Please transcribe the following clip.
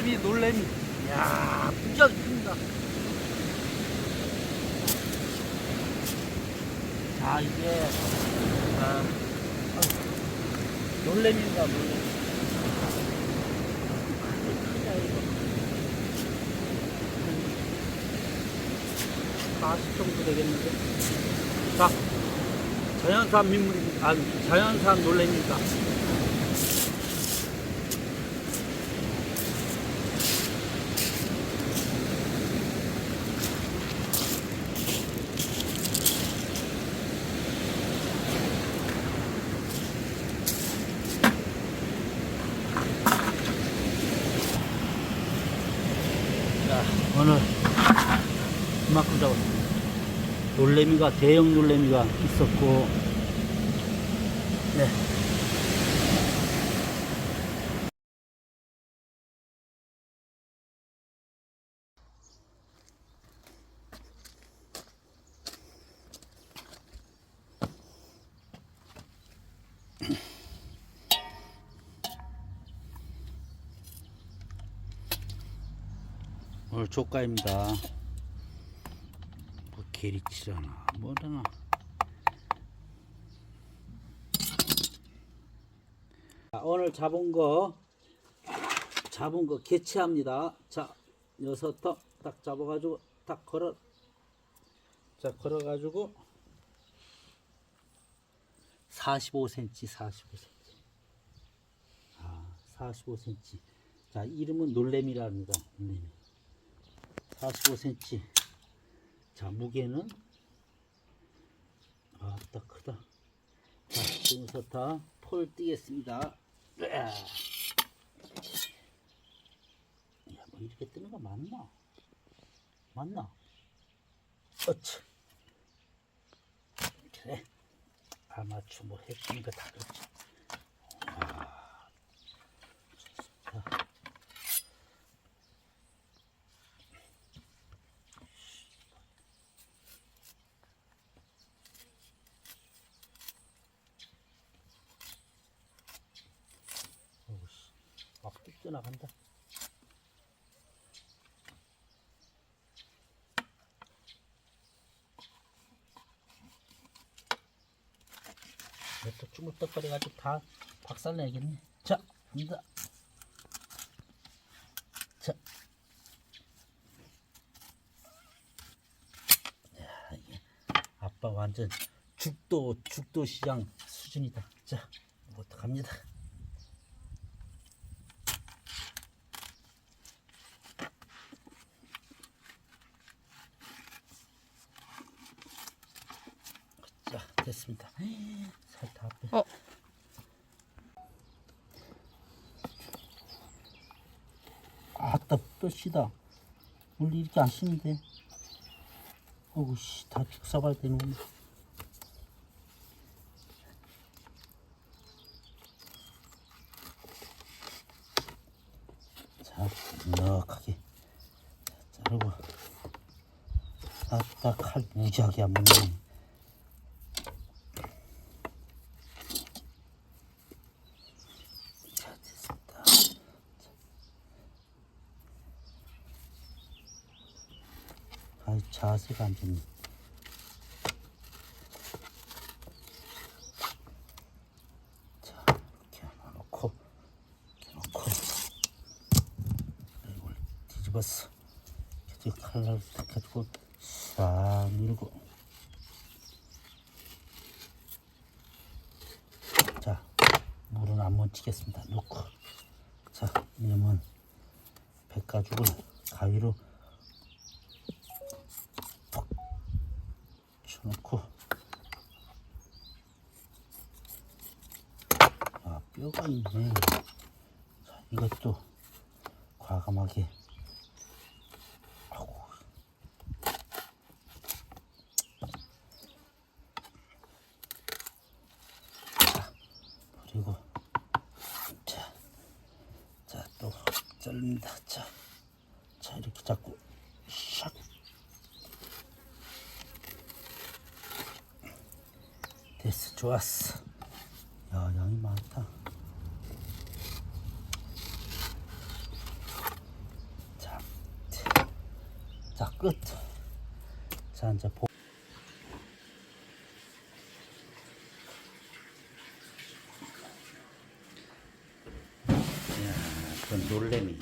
놀래미 놀래미. 이야 무지하게 큽니다. 자 이게 아, 아, 놀래미입니다 놀래미. 크다 이거? 40 정도 되겠는데? 자 자연산 민물입니다. 아니 자연산 놀래미입니다 자, 오늘 이만큼 잡았습니다. 놀래미가, 대형 놀래미가 있었고, 네. 오늘 조가입니다. 뭐 게리치라나 뭐라나. 자, 오늘 잡은 거 잡은 거 개체합니다. 자, 녀석부터 딱 잡아가지고 딱 걸어. 자, 걸어가지고 45cm, 45cm. 아, 45cm. 자, 이름은 놀래미랍니다. 놀래미. 45cm. 자, 무게는 아, 딱 크다. 자, 지금부터 폴 띄겠습니다. 으아. 야, 뭐 이렇게 뜨는 거 맞나? 맞나? 어차. 그래. 아마추어 뭐 했으니까 다 그렇지. 아. 자. 어우씨, 막 뚝 나간다. 또 쭈물떡거려가지고 다 박살내야겠네. 자, 갑니다. 자. 야, 아빠 완전 죽도, 죽도 시장 수준이다. 자, 이것도 갑니다. 자, 됐습니다. 살다 빼. 어. 아따, 뼈시다. 원래 이렇게 안 씻는데. 어우, 씨, 다 죽사봐야 되는구나. 자, 자, 자르고. 아따, 칼 무지하게 안 먹네. 자, 됐습니다. 아, 자세가 안 좋네. 자, 이렇게 하나 놓고, 이렇게 놓고, 이걸 뒤집었어. 이렇게 칼날을 딱 해주고, 싹 밀고. 자, 물은 안 묻히겠습니다. 놓고. 자, 이러면 백가죽을 가위로 쳐놓고. 아 뼈가 있네. 자 이것도 과감하게. 그리고. 자 자, 또 자릅니다. 자, 자 이렇게 잡고 좋았어. 야, 양이 많다. 자, 자, 끝. 자, 이제 보. 야, 그 놀래미.